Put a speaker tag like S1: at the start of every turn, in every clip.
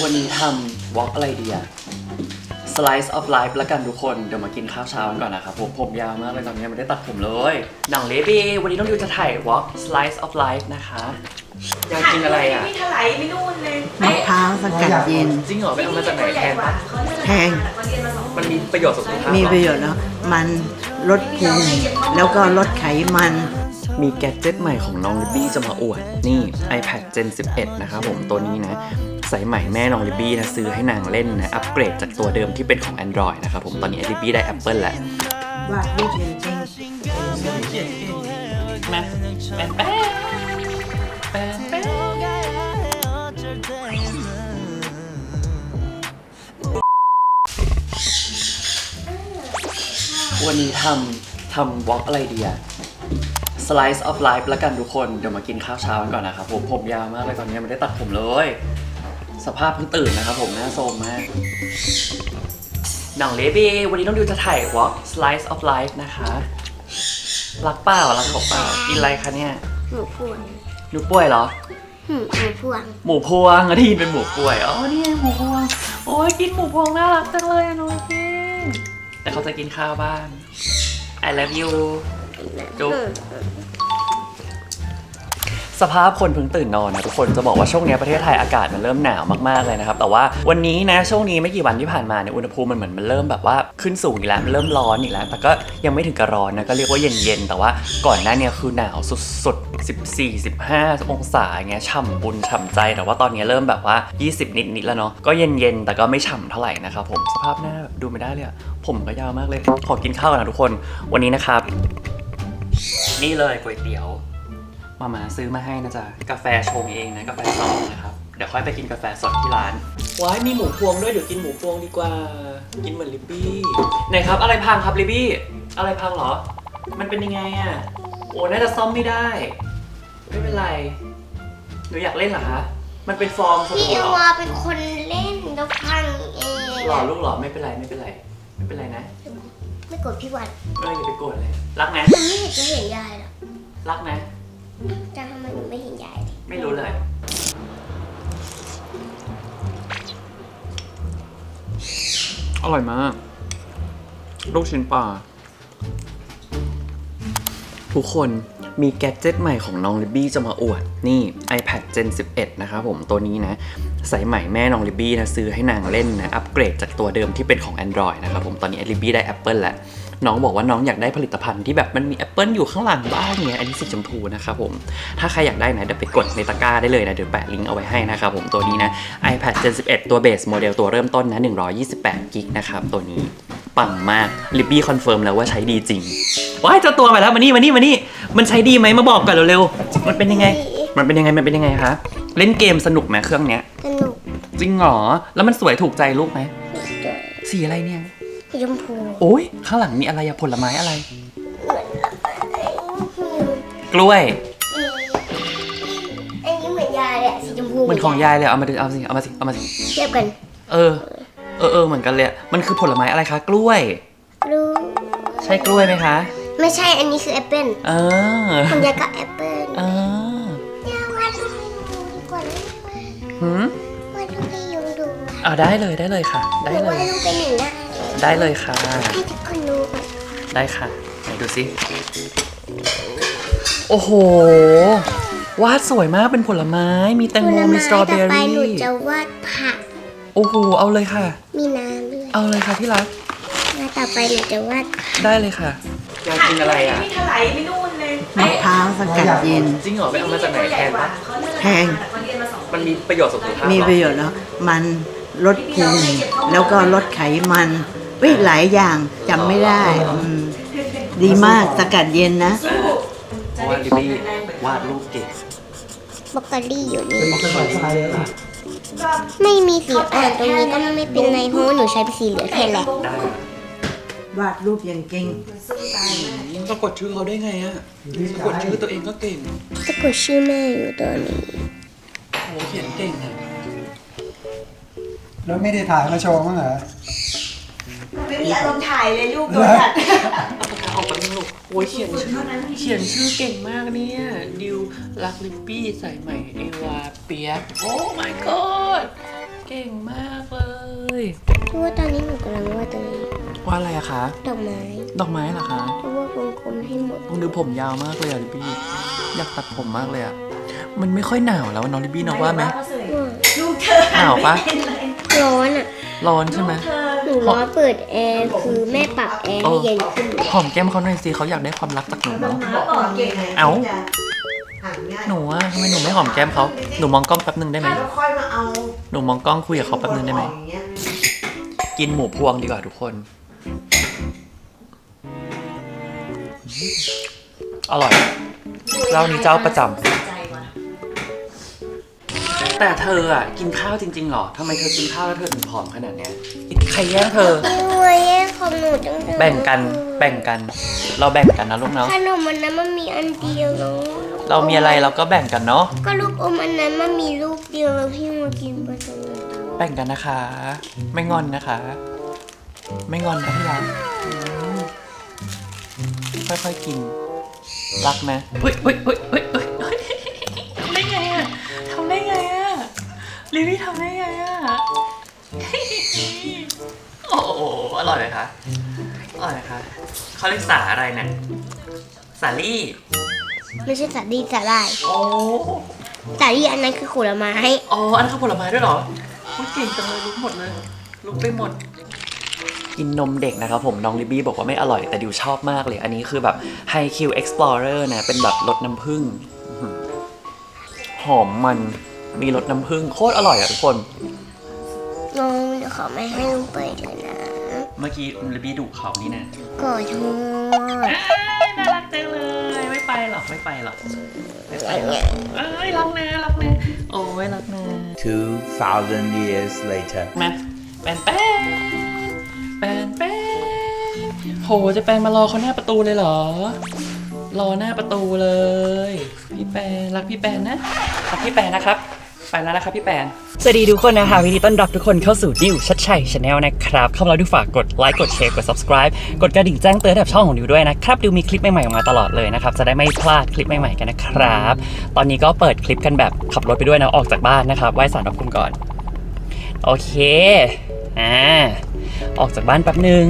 S1: วันนี้ทำวอล์กอะไรดีอะ slice of life ละกันทุกคน เดี๋ยวมากินข้าวเช้ากันก่อนนะครับผมผมยาวมากเลยตอนนี้ยังไม่ได้ตัดผมเลยหนังเลบีวันนี้น้องดิวจะถ่ายวอล์ก slice of life นะคะอยากกินอะไรอะ
S2: ไม่ถลายไม่นู่นเลย
S3: มะพร้าวสกัดเย็น
S1: จริงเหรอไปเอามาจากไหนแทนปะ
S3: แพง
S1: มันมีประโยชน์สุขภาพ
S3: มี
S1: ปะ
S3: ประโยชน์แล้วมันลดพุงแล้วก็ลดไขมัน
S1: มีแกดเจิตใหม่ของน้องลิบบี้จะมาอวด นี่ iPad Gen 11 นะครับผมตัวนี้นะ สายใหม่แม่น้องลิบบี้นะซื้อให้นางเล่นนะอัปเกรดจากตัวเดิมที่เป็นของ Android นะครับผมตอนนี้ลิบบี้ได้ Apple แล้ว
S3: วาดรูปจริง
S1: มาแป๊ะแป๊ะแป๊ะแป๊ะวันนี้ทำทำวอล์กอะไรดีอะ slice of life ละกันทุกคน เดี๋ยวมากินข้าวเช้ากันก่อนนะครับผมผมยาวมากเลยตอนนี้ไม่ได้ตัดผมเลย สภาพเพิ่งตื่นนะครับผมหน้าโซมมากหนังเลบีวันนี้น้องดิวจะถ่ายวอล์ก slice of life นะคะ รักเปล่ารักเขาเปล่ากินอะไรคะเนี่ย
S4: หมูพวง
S1: หนูป่วยเหรอ
S4: หมูหมูพวง
S1: หมูพวงอะที่เป็นหมูป่วยอ๋อนี่ไงหมูพวง โอ้ยกินหมูพวงน่ารักจังเลยอะน้องพี่แต่เขาจะกินข้าวบ้าง I love you จุ๊บ สภาพคนเพิ่งตื่นนอนนะทุกคนจะบอกว่าช่วงนี้ประเทศไทยอากาศมันเริ่มหนาวมากๆเลยนะครับแต่ว่าวันนี้นะช่วงนี้ไม่กี่วันที่ผ่านมาเนี่ยอุณหภูมิมันเหมือนมันเริ่มแบบว่าขึ้นสูงอีกแล้วมันเริ่มร้อนอีกแล้ว แต่ก็ยังไม่ถึงกับร้อนนะก็เรียกว่าเย็นๆแต่ว่าก่อนหน้าเนี้คือหนาวสุดๆ14 15องศาอย่างเงี้ยฉ่ำบุญฉ่ำใจ แต่ว่าตอนนี้เริ่มแบบว่า 20 นิดๆแล้วเนาะก็เย็นๆแต่ก็ไม่ฉ่ำเท่าไหร่นะครับผมสภาพหน้าแบบดูไม่ได้เลยผมก็ยาวมากเลยขอกินข้าวกันนะทุกคน วันนี้นะครับนี่เลยก๋วยเตี๋ยว มามาซื้อมาให้นะจ๊ะ กาแฟชงเองนะกาแฟซองนะครับ เดี๋ยวค่อยไปกินกาแฟสดที่ร้านว้ายมีหมูพวงด้วยเดี๋ยวกินหมูพวงดีกว่า กินเหมือนลิบบี้ไหนครับอะไรพังครับลิบบี้ อะไรพังเหรอ มันเป็นยังไงอะ โอ้น่าจะซ่อมไม่ได้ ไม่เป็นไร หนูอยากเล่นเหรอคะ มันเป็นฟองส
S4: พี่
S1: บู่
S4: เอ
S1: เหรอ
S4: วาเป็นคนเล่นแล้วพังเอง
S1: หล่อลูกเหรอไม่เป็นไรไม่เป็นไร ไม่เป็นไรนะ
S4: ไม่กดพี่วัน
S1: ไม่อย่าไปโกรธเลย รักนะ
S4: มันไม่เห็นจะเห็นยายหรอก
S1: รักนะ
S4: จะทำไมหนูไม่เห็นยายเลย
S1: ไม่รู้เลย อร่อยมาก ลูกชิ้นปลา ทุกคนมีแกดเจิตใหม่ของน้องลิบบี้จะมาอวด นี่ iPad Gen 11 นะครับผมตัวนี้นะสายใหม่แม่น้องลิบบี้นะซื้อให้นางเล่นนะ อัปเกรดจากตัวเดิมที่เป็นของ Android นะครับผมตอนนี้ลิบบี้ได้ Apple แล้ว น้องบอกว่าน้องอยากได้ผลิตภัณฑ์ที่แบบมันมี Apple อยู่ข้างหลังบ้างเนี่ยอันนี้สีชมพูนะครับผม ถ้าใครอยากได้นะเดี๋ยวไปกดในตะกร้าได้เลยนะเดี๋ยวแปะลิงก์เอาไว้ให้นะครับผมตัวนี้นะ iPad Gen 11 ตัวเบสโมเดลตัวเริ่มต้นนะ128กิกนะครับตัวนี้ปังมากลิบบี้คอนเฟิร์มแล้วว่าใช้ดีจริงว้ายเจ้าตัวมาแล้วมานี่มานี่มานี่มันใช้ดีไหมมาบอกก่อนเร็วๆมันเป็นยังไง มันเป็นยังไงมันเป็นยังไงคะเล่นเกมสนุกไหมเครื่องเนี้ย
S4: สนุก
S1: จริงเหรอแล้วมันสวยถูกใจลูกไหม
S4: ด้วย
S1: สีอะไรเนี่ย
S4: สีชมพู
S1: โอ้ยข้างหลังมีอะไรอะผลไม้อะไร กล้วย
S4: อันนี้เหมือนยายเลยอะสีชมพู
S1: เหมือนของยายเลยเอามาดิเอาสิเอามาสิเอามาสิ
S4: เทียบกัน
S1: เออ เออเออเหมือนกันเลยอะมันคือผลไม้อะไรคะ กล้วย
S4: รู้
S1: ใช่กล้วยไหมคะ
S4: ไม่ใช่อันนี้คือแอปเปิ้ล
S1: เออ
S4: ของยายก็แอปเปิ้ล
S1: เออ
S4: ยาวาดรูปให้หนูดีกว่าได้ไหม
S1: หืม
S4: วาดรูปให้ยูดู
S1: เอาได้เลยได้เลยค่ะ
S4: ห
S1: ได้
S4: นู
S1: เล
S4: วาด
S1: ย
S4: รูปเป็นหนึ่งหน้าเลย
S1: ได้เลยค่ะ
S4: ให้ทุกคนดูก่อน
S1: ได้ค่ะ ไหนดูสิ โอ้โห วาดสวยมากเป็นผลไม้ มีแตงโม มีสตรอเบอ
S4: ต่อไปหนู
S1: รี่
S4: จะวาดผัก
S1: โอ้โห เอาเลยค่ะ
S4: มีน้ำด้วย
S1: เอาเลยค่ะที่รัก
S4: แล้วต่อไปหนูจะวาด
S1: ได้เลยค่ะอยากกินอะไรอะ
S2: ไม่ถลายไม่นู่นเลย
S3: มะพร้าวสกัดเย็น
S1: จริงเหรอไปเอามาจากไหนแทนปะ
S3: แพง
S1: มันมีประโยชน์สุขภาพ
S3: มีประโยชน์แล้วมันลดพุงแล้วก็ลดไขมัน เว้ยหลายอย่างจำไม่ได้อืมดีมากสกัดเย็นนะ
S1: อ่าเพราะว่าลิบบี้วาดรูปเก่ง
S4: บล็อกเกอรี่อยู่นี่ ไม่มีสีอ่อนตรงนี้ก็ไม่เป็นไรเพราะว่าหนูใช้เป็นสีเหลืองแทนแหละ
S1: ได้
S3: วาดรูปยังเก่ง
S1: สะกดชื่อเขาได้ไงอะสะกดชื่อตัวเองก็เก่ง
S4: สะกดชื่อแม่อยู่ตัวนี้
S1: โอ้เขียนเก่งอะ
S5: แล้วไม่ได้ถ่ายมาโชว์มั้างเหรอ
S2: ไม่มีอารมณ์ถ่ายเลยลูกโดนตัด
S1: เอาไปลูกโอ้ยเขียนชื่อเขียนชื่อเก่งมากเนี่ย ดิวรักลิปปี้ใส่ใหม่เอวาเปียกโอ้ my god เเก่งมากเลย
S4: เพราะว่าตอนนี้หนูกำลังวาดตัวนี้
S1: ว่าอะไรอะคะ
S4: ดอกไม้
S1: ดอกไม้เหรอคะ
S4: เพราะว่าวงกลมให้หมด
S1: ต้องดูผมยาวมากเลยอะลิบบี้อยากตัดผมมากเลยอะมันไม่ค่อยหนาวแล้วน้องลิบบี้เนาะว่าไหม
S2: ลูกเธอ
S1: หนาวปะ
S4: ร้อนอะ
S1: ร้อนใช่ไหม
S4: ห นูร้อนเปิดแอร์คือแม่ปรับแอร์ให้เย็นขึ้น
S1: หอมแก้มเขาหน่อยสิเขาอยากได้ความรักจากหนูเนาะ
S3: ก่อนเก่ง
S1: เอ้า
S3: ห่างง่าย
S1: หนูอะทำไมหนูไม่หอมแก้มเขาหนูมองกล้องแป๊บนึงได้ไหม
S3: แล้วค่อยมาเอา
S1: หนูมองกล้องคุยกับเขาแป๊บนึงได้ไหม
S3: อย่างเงี้ย
S1: กินหมูพวงดีกว่าทุกคน อร่อยเจ้านี้เจ้าประจำแต่เธออะกินข้าวจริงๆหรอทำไมเธอกินข้าวแล้วเธอถึงผอมขนาดเนี้ย ใครแย่งเธอ
S4: หนูแย่งของหนูจังเลย
S1: แบ่งกัน แบ่งกัน เราแบ่งกันนะลูกเนาะ
S4: ขนมมันนั้นมันมีอันเดียวเนาะ
S1: เรามีอะไรเราก็แบ่งกันเนาะ
S4: ก็ลูกอมอันนั้นมันมีลูกเดียวแล้วพี่มากินไปตรงนั้น
S1: แบ่งกันนะคะ ไม่งอนนะคะ ไม่งอนนะที่รักอืมค่อยๆกิน รักนะเฮ้ยเฮ้ยเฮ้ยเฮ้ยเฮ้ยเฮ้ยทำได้ไงอะทำได้ไงอะลิลี่ทำได้ไงอะโอ้โห อร่อยไหมคะ อร่อยไหมคะเขาเรียกสาอะไรเนี่ย สาลี่
S4: ไม่ใช่สาดีสาลาย
S1: โอ้
S4: สาดีอันนั้นคือผลไม้
S1: อ๋อ อันนั้นคือผลไม้ด้วยเหรอพูดเก่งจังเลยรู้หมดเลย รู้ไปหมด กินนมเด็กนะครับผมน้องลิบบี้บอกว่าไม่อร่อยแต่ดิวชอบมากเลย อันนี้คือแบบ High Q Explorer นะ เป็นแบบรสน้ำผึ้งอื้อหือหอมมันมีรสน้ำผึ้งโคตรอร่อยอะทุกคน
S4: น้องเดี๋ยวขอไม่ให้ลูกไปเลยนะ
S1: เมื่อกี้ลิบบี้ดุเขานี่นะ
S4: ขอโทษ
S1: น่ารักจังเลย ไม่ไปหรอก ไม่ไปหรอก ไม่ไปหรอกเอ้ยรักนะรักนะโอ้ยรักนะ
S5: 2,000 years later.
S1: มาแปนแป้นแปนแป้นโห จะแปนมารอเขาหน้าประตูเลยเหรอ รอหน้าประตูเลย พี่แปนรักพี่แปนนะ รักพี่แปนนะครับ ไปแล้วนะครับพี่แปนสวัสดีทุกคนนะคะวินดีต้อนรับทุกคนเข้าสู่ดิวชัดชัยชาแนลนะครับ เข้ามาแล้วดูฝากกดไลค์กดแชร์กด subscribe กดกระดิ่งแจ้งเตือนให้กับช่องของดิวด้วยนะครับ ดิวมีคลิปใหม่ๆออกมาตลอดเลยนะครับ จะได้ไม่พลาดคลิปใหม่ๆกันนะครับ ตอนนี้ก็เปิดคลิปกันแบบขับรถไปด้วยนะออกจากบ้านนะครับไหว้สารพระภูมิก่อน โอเคอ่าออกจากบ้านแป๊บนึง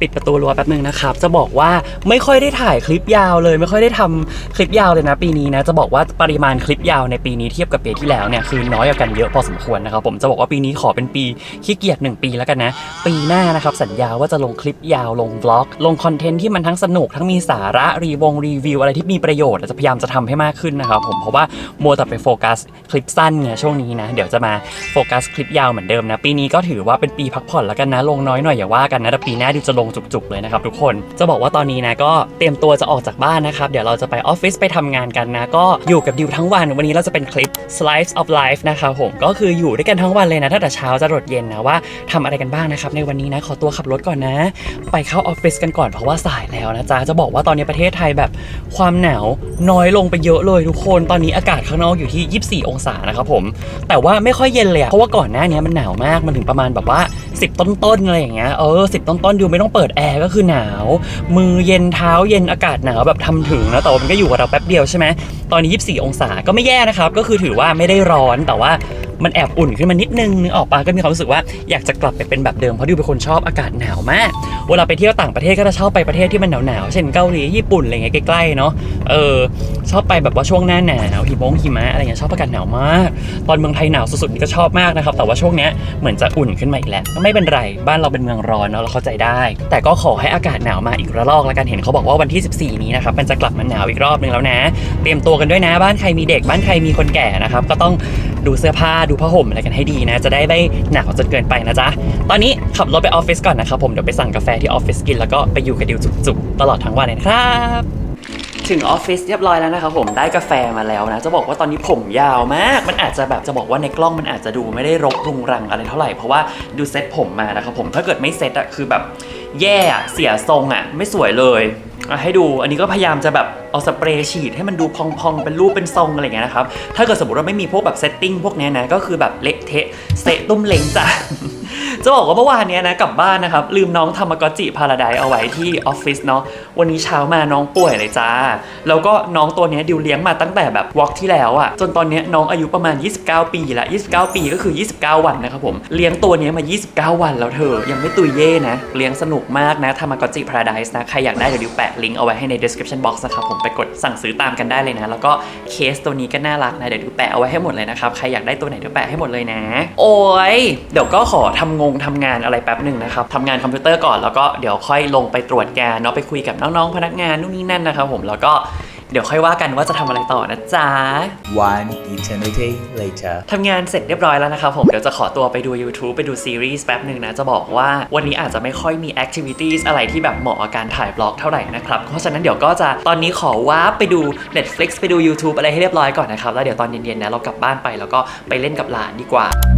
S1: ปิดประตูรั้วแป๊บนึงนะครับ จะบอกว่าไม่ค่อยได้ถ่ายคลิปยาวเลย ไม่ค่อยได้ทำคลิปยาวเลยนะ ปีนี้นะ จะบอกว่าปริมาณคลิปยาวในปีนี้เทียบกับปีที่แล้วเนี่ยคือน้อยกว่ากันเยอะพอสมควรนะครับผมจะบอกว่าปีนี้ขอเป็นปีขี้เกียจหนึ่งปีแล้วกันนะ ปีหน้านะครับสัญญาว่าจะลงคลิปยาวลงบล็อก ลงคอนเทนต์ที่มันทั้งสนุกทั้งมีสาระรีวงรีวิวอะไรที่มีประโยชน์จะพยายามจะทำให้มากขึ้นนะครับผมเพราะว่ามัวแต่ไปโฟกัสคลิปสั้นไงช่วงนี้นะ เดี๋ยวจะมาโฟกัสคลิปยาวเหมือนเดิมนะ ปีนี้ก็ถือว่าเป็นปีพักผ่อนแล้วกันนะ ลงน้อยหน่อยอย่าว่ากันนะแต่ปีหน้าดิวจะลงจุกๆเลยนะครับทุกคนจะบอกว่าตอนนี้นะก็เตรียมตัวจะออกจากบ้านนะครับเดี๋ยวเราจะไปออฟฟิศไปทำงานกันนะ ก็อยู่กับดิวทั้งวัน วันนี้เราจะเป็นคลิป slice of life นะครับผมก็คืออยู่ด้วยกันทั้งวันเลยนะตั้งแต่เช้าจะรดเย็นนะว่าทำอะไรกันบ้างนะครับในวันนี้นะขอตัวขับรถก่อนนะ ไปเข้าออฟฟิศกันก่อนเพราะว่าสายแล้วนะจ๊ะจะบอกว่าตอนนี้ประเทศไทยแบบความหนาวน้อยลงไปเยอะเลยทุกคนตอนนี้อากาศข้างนอกอยู่ที่ 24 องศานะครับผมแต่ว่าไม่ค่อยเย็นเลยเพราะว่าก่อนหน้านี้มันหนาวมากมันถึงประมาณแบบว่า10 ต้นๆอะไรอย่างเงี้ยเออสิบต้นๆดูไม่ต้องเปิดแอร์ก็คือหนาว มือเย็นเท้าเย็นอากาศหนาวแบบทำถึงนะแต่ว่ามันก็อยู่กับเราแป๊บเดียวใช่ไหมตอนนี้ 24 องศาก็ไม่แย่นะครับ ก็คือถือว่าไม่ได้ร้อนแต่ว่า มันแอบอุ่นขึ้นมานิดนึงนึกออกปะก็มีความรู้สึกว่าอยากจะกลับไปเป็นแบบเดิมเพราะดิวเป็นคนชอบอากาศหนาวมาก เวลาไปเที่ยวต่างประเทศก็จะชอบไปประเทศที่มันหนาวๆเช่นเกาหลีญี่ปุ่นอะไรเงี้ยใกล้ๆเนาะเออชอบไปแบบว่าช่วงหน้าหนาวหิมงหิมะอะไรเงี้ยชอบอากาศหนาวมาก ตอนเมืองไทยหนาวสุดๆนี่ก็ชอบมากนะครับ แต่ว่าช่วงเนี้ยเหมือนจะอุ่นขึ้นมาอีกแล้วก็ไม่เป็นไรบ้านเราเป็นเมืองร้อนเนาะเราเข้าใจได้ แต่ก็ขอให้อากาศหนาวมาอีกระลอกแล้วกันเห็นเขาบอกว่าวันที่ 14 นี้นะครับมันจะกลับมาหนาวอีกรอบนึงแล้วนะ เตรียมตัวกันด้วยนะ บ้านใครมีเด็กบ้านใครมีคนแก่นะครับก็ต้องดูเสื้อผ้าดูผ้าห่มอะไรกันให้ดีนะ จะได้ไม่หนาวจนเกินไปนะจ๊ะ ตอนนี้ขับรถไปออฟฟิศก่อนนะครับผมเดี๋ยวไปสั่งกาแฟที่ออฟฟิศกินแล้วก็ไปอยู่กับดิวจุกๆ ตลอดทั้งวันเลยครับถึงออฟฟิศเรียบร้อยแล้วนะครับผมได้กาแฟมาแล้วนะ จะบอกว่าตอนนี้ผมยาวมาก มันอาจจะแบบจะบอกว่าในกล้องมันอาจจะดูไม่ได้รกรุงรังอะไรเท่าไหร่เพราะว่าดูเซ็ตผมมานะครับผมถ้าเกิดไม่เซ็ตอะคือแบบแย่เสียทรงอะไม่สวยเลย อะให้ดูอันนี้ก็พยายามจะแบบเอาสเปรย์ฉีดให้มันดูพองๆ เป็นรูปเป็นทรงอะไรเงี้ยนะครับ ถ้าเกิดสมมติว่าไม่มีพวกแบบเซตติ้งพวกเนี้ยนะ ก็คือแบบเละเทะเซะตุ้มเล้งจ้ะ จะบอกว่าเมื่อวานเนี้ยนะกลับบ้านนะครับ ลืมน้องทามากจิพาราไดเอาไว้ที่ออฟฟิศเนาะวันนี้เช้ามาน้องป่วยเลยจ้า แล้วก็น้องตัวเนี้ยดิวเลี้ยงมาตั้งแต่แบบวอล์กที่แล้วอะจนตอนเนี้ยน้องอายุประมาณ 29 ปีละ29 ปีก็คือ 29 วันนะครับผมเลี้ยงตัวเนี้ยมา 29 วันแล้วเธอ ยังไม่ตุยเย่นะ เลี้ยงสนุกมากนะทามากจิพาราไดส์นะใครอยากได้เดี๋ยวดิวแปะลิงก์เอาไว้ให้ใน description box นะครับผมไปกดสั่งซื้อตามกันได้เลยนะ แล้วก็เคสตัวนี้ก็น่ารักนะเดี๋ยวดิวแปะเอาไว้ให้หมดเลยนะครับใครอยากได้ตัวไหนเดี๋ยวแปะให้หมดเลยนะ โอ้ยเดี๋ยวก็ขอทำงงทำงานอะไรแป๊บหนึ่งนะครับทำงานคอมพิวเตอร์ก่อนแล้วก็เดี๋ยวค่อยลงไปตรวจงานเนาะไปคุยกับน้องๆพนักงานนู่นนี่นั่นนะครับผมแล้วก็เดี๋ยวค่อยว่ากันว่าจะทำอะไรต่อนะจ๊ะ
S5: One eternity later.
S1: ทำงานเสร็จเรียบร้อยแล้วนะครับผม เดี๋ยวจะขอตัวไปดู YouTube ไปดูซีรีส์แป๊บหนึ่งนะ จะบอกว่าวันนี้อาจจะไม่ค่อยมี activities อะไรที่แบบเหมาะกับการถ่ายบล็อกเท่าไหร่นะครับ เพราะฉะนั้นเดี๋ยวก็จะตอนนี้ขอว้าร์ปไปดู Netflix ไปดู YouTube อะไรให้เรียบร้อยก่อนนะครับ แล้วเดี๋ยวตอนเย็นๆนะเรากลับบ้านไปแล้วก็ไปเล่นกับหลานดีกว่า
S6: With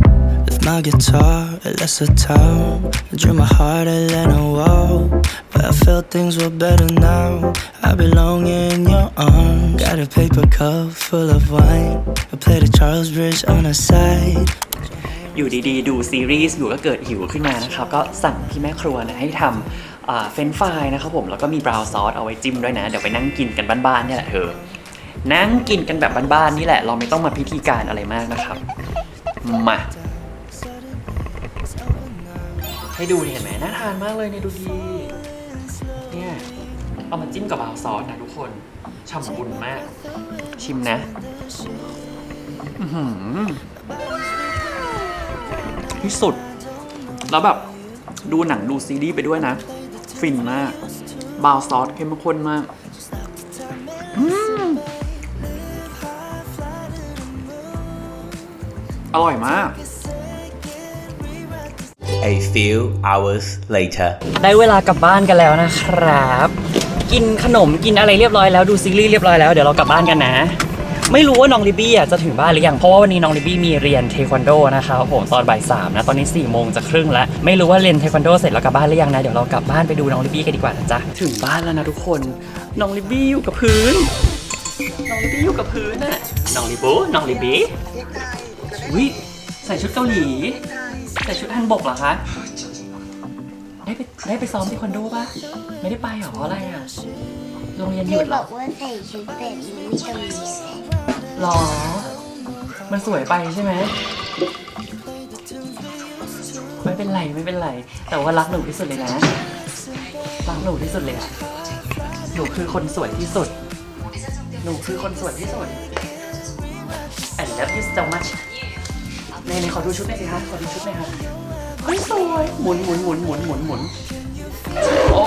S6: my guitar, it lets the town. I drew my heart and a wall. But I felt things were better now. I belong in your arms. Got a paper cup full of wine. I played the Charles Bridge on the side.
S1: อยู่ดีๆ ดูซีรีส์อยู่ก็เกิดหิวขึ้นมานะครับ ก็สั่งพี่แม่ครัวนะให้ทำเฟรนฟรายนะครับผมแล้วก็มีบราวน์ซอสเอาไว้จิ้มด้วยนะ เดี๋ยวไปนั่งกินกันบ้านๆเนี่ยแหละเธอ นั่งกินกันแบบบ้านๆนี่แหละ เราไม่ต้องมาพิธีการอะไรมากนะครับ มา ให้ดูนี่เห็นไหมน่าทานมากเลยเนี่ยดูดีเนี่ยเอามาจิ้มกับบาวซอสนะทุกคนฉ่ำบุญมาก ชิมนะที่สุด แล้วแบบดูหนังดูซีรีส์ไปด้วยนะ ฟินมาก บาวซอสเข้มข้นมากอร่อยมาก
S5: A few hours later.
S1: ได้เวลากลับบ้านกันแล้วนะครับ กินขนมกินอะไรเรียบร้อยแล้วดูซีรีส์เรียบร้อยแล้วเดี๋ยวเรากลับบ้านกันนะ ไม่รู้ว่าน้องลิบบี้อะจะถึงบ้านหรือยังเพราะว่าวันนี้น้องลิบบี้มีเรียนเทควันโดนะครับผมตอนบ่ายสามนะตอนนี้4ี่โมงจะครึ่งแล้วไม่รู้ว่าเรียนเทควันโดเสร็จแล้วกลับบ้านหรือยังนะเดี๋ยวเรากลับบ้านไปดูน้องลิบบี้กันดีกว่านะจ๊ะถึงบ้านแล้วนะทุกคนน้องลิบบี้อยู่กับพื้นน้องลิบบี้อยู่กับพื้นน่ะน้องลิบูน้องลิบบี้อุ้ยใส่ชุดเกาหลี ส่ชุดฮันบกเหรอคะ ได้ไปได้ไปซ้อมที่คอนโดปะไม่ได้ไปเหรอเพราะอะไรอะ โรงเรียนหยุดเห
S4: บ
S1: ร
S4: อ
S1: อก
S4: ว่าใส่ชุดแบบนี้ไม่ต้องเรียนเลย
S1: หรอ มันสวยไปใช่ไหม ไม่เป็นไรไม่เป็นไร แต่ว่ารักหนูที่สุดเลยนะ รักหนูที่สุดเลยอะหนูคือคนสวยที่สุด หนูคือคนสวยที่สุด I love you so much ในในขอดูชุดหน่อยสิคะขอดูชุดหน่อยค่ะเฮ้ยสวยหมุนหมุนหมุนหมุนหมุนหมุนโอ้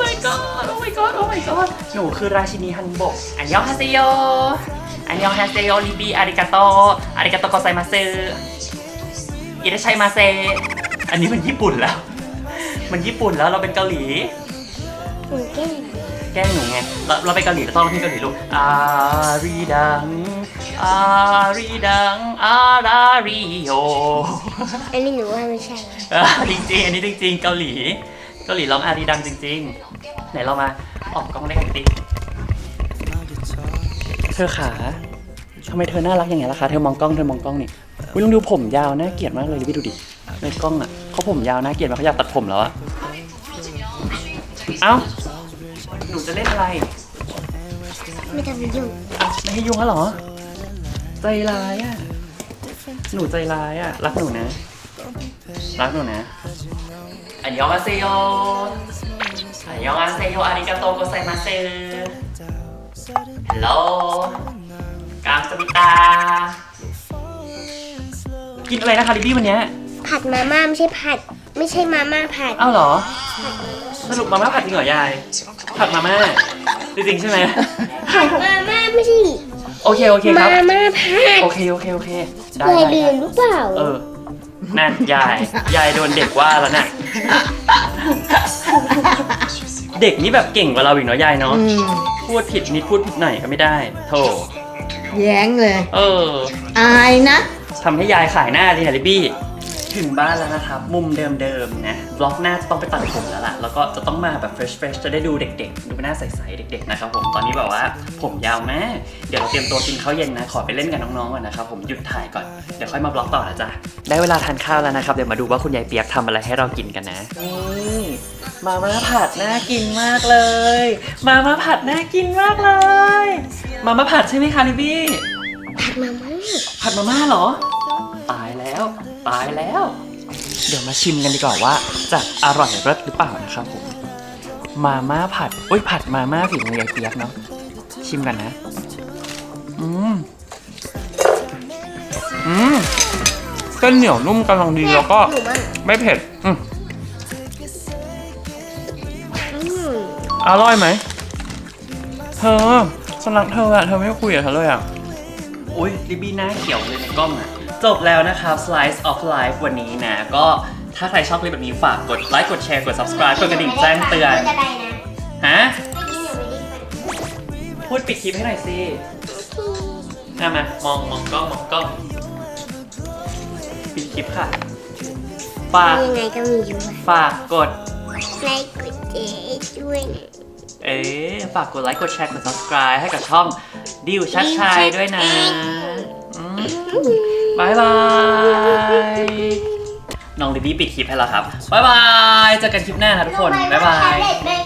S1: my god โอ้ my god โอ้ my god หนูคือราชินีฮันบกอันยองฮาเซโยอันยองฮาเซโยลิบีอาริกาโตอาริกาโตโกไซมาเซอิราชัยมาเซ อันนี้มันญี่ปุ่นแล้ว มันญี่ปุ่นแล้วเราเป็นเกาหลี
S4: หนูแก้ม
S1: แกล้งหนูไง เราเราไปเกาหลีเราต้องร้องเพลงเกาหลีลูกอารีดังอารีดังอาราริโย
S4: อันนี้หนูว่าไม่ใช่
S1: เออจริงๆ อันนี้จริงๆ เกาหลี เกาหลีร้องอารีดังจริง ๆ ไหนเรามาออกกล้องได้กันติเธอขาทำไมเธอน่ารักอย่างเงี้ยล่ะคะ เธอมองกล้องเธอมองกล้องนี่วิลองดูผมยาวน่าเกลียดมากเลยพี่ดูดิในกล้องอะเขาผมยาวน่าเกลียดมากเขาอยากตัดผมแล้วอะ เอ้า หนูจะเล่นอะไร
S4: ไม่ต้องไปยุ่ง
S1: ไม่ให้ยุ่งแล้วเหรอ ใจร้ายอะ หนูใจร้ายอะ รักหนูนะ รักหนูนะ อันยองอาเซโยอันยองอาเซโยอาริกาโตโกไซมาเซฮัลโหลกามสมิตา กินอะไรนะคะลิบบี้วันเนี้ย
S4: ผัดมาม่าไม่ใช่ผัด ไม่ใช่มาม่าผัด
S1: อ้าวเหรอ สรุปมาม่าผัดจริงเหรอยาย ผัดมาม่าจริงๆใช่ไหม
S4: ผัดมาม่าไม่ใช่
S1: โอเคโอเคค
S4: มา
S1: รับ
S4: ม่าผัด
S1: โอเคโอเคโอเค ได้
S4: ยาย
S1: ได้
S4: ลื
S1: ได้
S4: มหรือเปล่า
S1: เออ นั่นยาย ยายโดนเด็กว่าแล้วน่ะ เด็กนี่แบบเก่งกว่าเราอีกเนาะยายเนาะ
S3: อืม
S1: พูดผิดนิดพูดผิดหน่อยก็ไม่ได้ โธ่
S3: แย้งเลย
S1: เออ
S3: อายนะ
S1: ทำให้ยายขายหน้าดิฮาริบี้ ถึงบ้านแล้วนะครับ มุมเดิมๆนะบล็อกหน้าจะต้องไปตัดผมแล้วล่ะ แล้วก็จะต้องมาแบบ fresh fresh จะได้ดูเด็กๆ ดูหน้าใสๆเด็กๆนะครับผมตอนนี้แบบว่าผมยาวมากเดี๋ยวเราเตรียมตัวกินข้าวเย็นนะ ขอไปเล่นกับน้องๆก่อนนะครับผมหยุดถ่ายก่อนเดี๋ยวค่อยมาบล็อกต่อนะจ๊ะได้เวลาทานข้าวแล้วนะครับเดี๋ยวมาดูว่าคุณยายเปียกทำอะไรให้เรากินกันนะนี่มาม่าผัดน่ากินมากเลย มาม่าผัดน่ากินมากเลย มาม่าผัดใช่ไหมคะลิบบี้
S4: มาม่า
S1: ผัดมาม่าเหรอ ตายแล้ว ตายแล้ว เดี๋ยวมาชิมกันดีกว่าว่าจะอร่อยรสหรือเปล่านะครับผม มาม่าผัดอุ้ยผัดมาม่าฝีมือยายเปียกเนาะ ชิมกันนะ อืม อืมเส้นเหนียวนุ่มกำลังดีแล้วก็
S4: หนูบ้าง
S1: ไม่เผ็ดอืม
S4: อืม
S1: อร่อยไหม เธอฉันรักเธออะเธอไม่คุยกับฉันเลยอะอุ้ยลิบบี้หน้าเขียวเลยในกล้องอะ จบแล้วนะครับ Slice of Life วันนี้นะ ก็ถ้าใครชอบคลิปแบบนี้ฝากกดไลค์กดแชร์กด subscribe กดกระดิ่งแจ้งเตือน
S4: จะไปนะ
S1: ฮะ
S4: ไม่กินหนูไม่ได้ไป
S1: พูดปิดคลิปให้หน่อยสิมามามองมองกล้องมองกล้องปิดคลิปค่ะ ฝาก
S4: ยังไงก็มีอยู่อะ
S1: ฝากกด
S4: ไลค์กดแชร์ด้วยนะ
S1: เอ๊ะฝากกดไลค์กดแชร์กด subscribe ให้กับช่องดิวชัดชัยด้วยนะอืม บายบาย น้องลิบบี้ปิดคลิปให้แล้วครับบายบาย เจอกันคลิปหน้านะทุกคนบ๊ายบาย
S4: แม่